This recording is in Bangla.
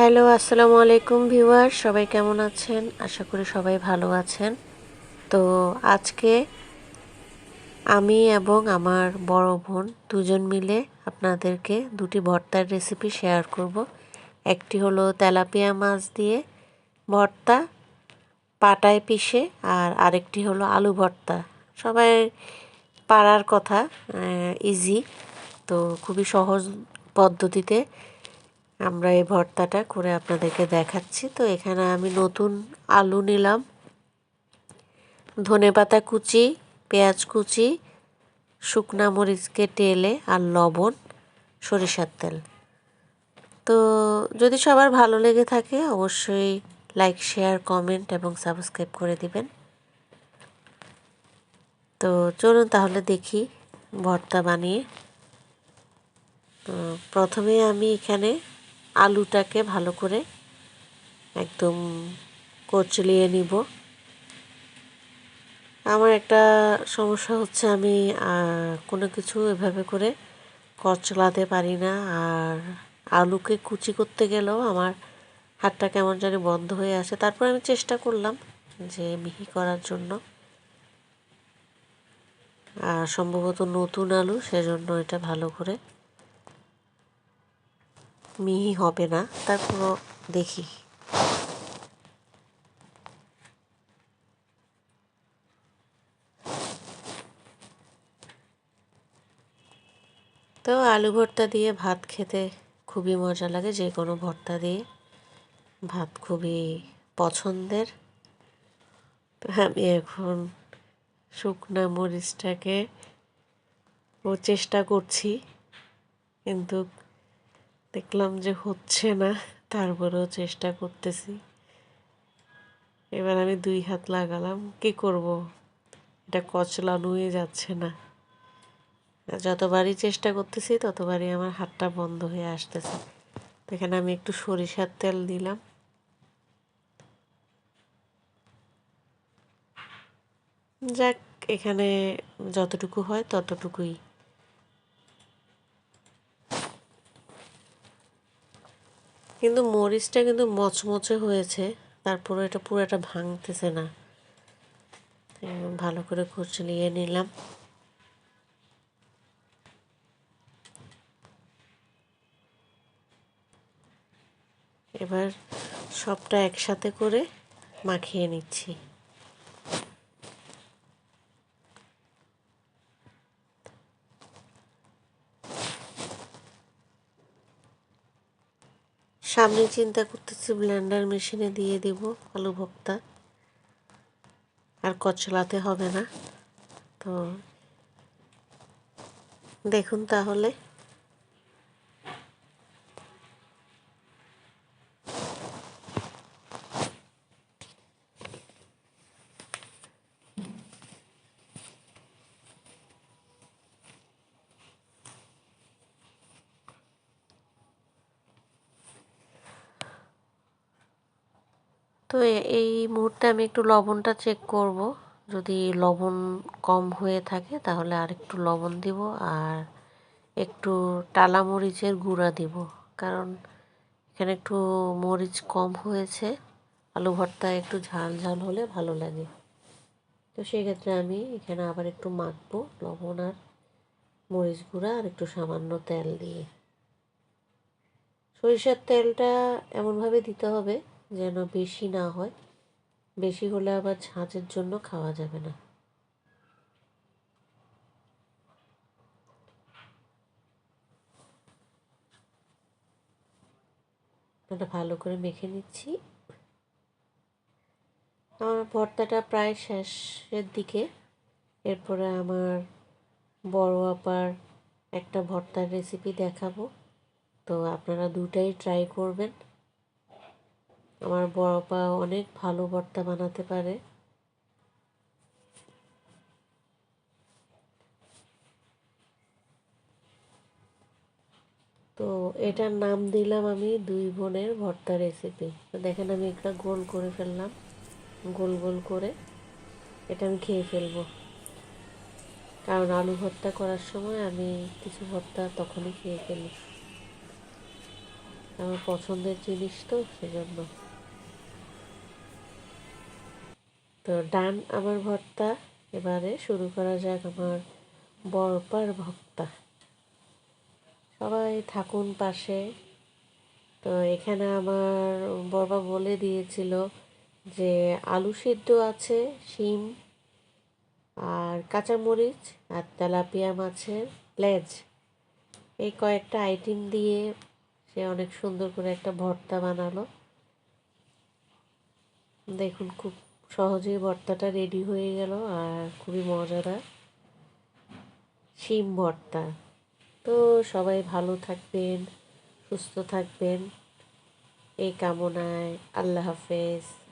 হ্যালো, আসসালামু আলাইকুম ভিউয়ার, সবাই কেমন আছেন? আশা করি সবাই ভালো আছেন। তো আজকে আমি এবং আমার বড় বোন দুজন মিলে আপনাদেরকে দুটি ভর্তার রেসিপি শেয়ার করব। একটি হলো তেলাপিয়া মাছ দিয়ে ভর্তা পাটায় পিষে, আর আরেকটি হলো আলু ভর্তা। সবাই পারার কথা ইজি তো খুবই সহজ পদ্ধতিতে আমরা এই ভর্তাটা করে আপনাদেরকে দেখাচ্ছি। তো এখানে আমি নতুন আলু নিলাম। ধনে পাতা কুচি, পেঁয়াজ কুচি, শুকনা মরিচকে টেলে আর লবণ, সরিষার তেল। তো যদি সবার ভালো লেগে থাকে, অবশ্যই লাইক শেয়ার কমেন্ট এবং সাবস্ক্রাইব করে দিবেন। তো চলুন তাহলে দেখি ভর্তা বানিয়ে। প্রথমে আমি এখানে আলুটাকে ভালো করে একদম কচলিয়ে নিব। আমার একটা সমস্যা হচ্ছে আমি কোনো কিছু এভাবে করে কচলাতে পারি না। আর আলুকে কুচি করতে গেলেও আমার হাতটা কেমন জানি বন্ধ হয়ে আসে। তারপর আমি চেষ্টা করলাম যে মিহি করার জন্য। আর সম্ভবত নতুন আলু, সেজন্য এটা ভালো করে মিহি হবে না তারপরও দেখি। তো আলু ভর্তা দিয়ে ভাত খেতে খুবই মজা লাগে, যে কোনো ভর্তা দিয়ে। ভাত খুবই পছন্দের। আমি এখন শুকনা মরিচটাকে ও চেষ্টা করছি, কিন্তু দেখলাম যে হচ্ছে না, তারপরেও চেষ্টা করতেছি। এবার আমি দুই হাত লাগালাম, কি করব? এটা কচলা নুয়ে যাচ্ছে না। যতবারই চেষ্টা করতেছি, ততবারই আমার হাতটা বন্ধ হয়ে আসতেছে। এখানে আমি একটু সরিষার তেল দিলাম। যাক, এখানে যতটুকু হয় ততটুকুই। কিন্তু মরিচটা কিন্তু মচমচে হয়েছে তারপরে এটা পুরোটা ভাঙতেছে না। ভালো করে কুচলিয়ে নিলাম। এবার সবটা একসাথে করে মাখিয়ে নিচ্ছি। সামনে চিন্তা করতেছি ব্ল্যান্ডার মেশিনে দিয়ে দেব আলু ভক্তা আর কচলাতে হবে না। তো দেখুন তাহলে। তো এই মুহূর্তে আমি একটু লবণটা চেক করব। যদি লবণ কম হয়ে থাকে তাহলে আর একটু লবণ দিব আর একটু টালা মরিচের গুঁড়া দিব। কারণ এখানে একটু মরিচ কম হয়েছে, আলু ভর্তা একটু ঝাল ঝাল হলে ভালো লাগে। তো সেক্ষেত্রে আমি এখানে আবার একটু মাখবো লবণ আর মরিচ গুঁড়া আর একটু সামান্য তেল দিয়ে। সরিষার তেলটা এমনভাবে দিতে হবে যেন বেশি না হয়। বেশি হলে আবার ঝাঁঝের জন্য খাওয়া যাবে না। এটা ভালো করে মেখে নিচ্ছি। আমার ভর্তাটা প্রায় শেষের দিকে। এরপরে আমার বড় আপার একটা ভর্তার রেসিপি দেখাবো। তো আপনারা দুটাই ট্রাই করবেন। আমার বড় পা অনেক ভালো ভর্তা বানাতে পারে। তো এটার নাম দিলাম আমি দুই বোনের ভর্তা রেসিপি তো দেখেন আমি একটা গোল করে ফেললাম। গোল গোল করে এটা আমি খেয়ে ফেলব। কারণ আলু ভর্তা করার সময় আমি কিছু ভর্তা তখনই খেয়ে ফেলি। আমার পছন্দের জিনিস তো সেজন্য। তো ডান আমার ভর্তা, এবারে শুরু করা যাক আমার বরপার ভর্তা। সবাই থাকুন পাশে। তো এখানে আমার বরবা বলে দিয়েছিল যে আলু সিদ্ধ আছে, শিম আর কাঁচামরিচ আর তেলাপিয়া মাছের লেজ। এই কয়েকটা আইটেম দিয়ে সে অনেক সুন্দর করে একটা ভর্তা বানালো। দেখুন খুব সহজেই ভর্তাটা রেডি হয়ে গেল আর খুবই মজাদার। শিম ভর্তা। তো সবাই ভালো থাকবেন, সুস্থ থাকবেন। এই কামনায় আল্লাহ হাফেজ।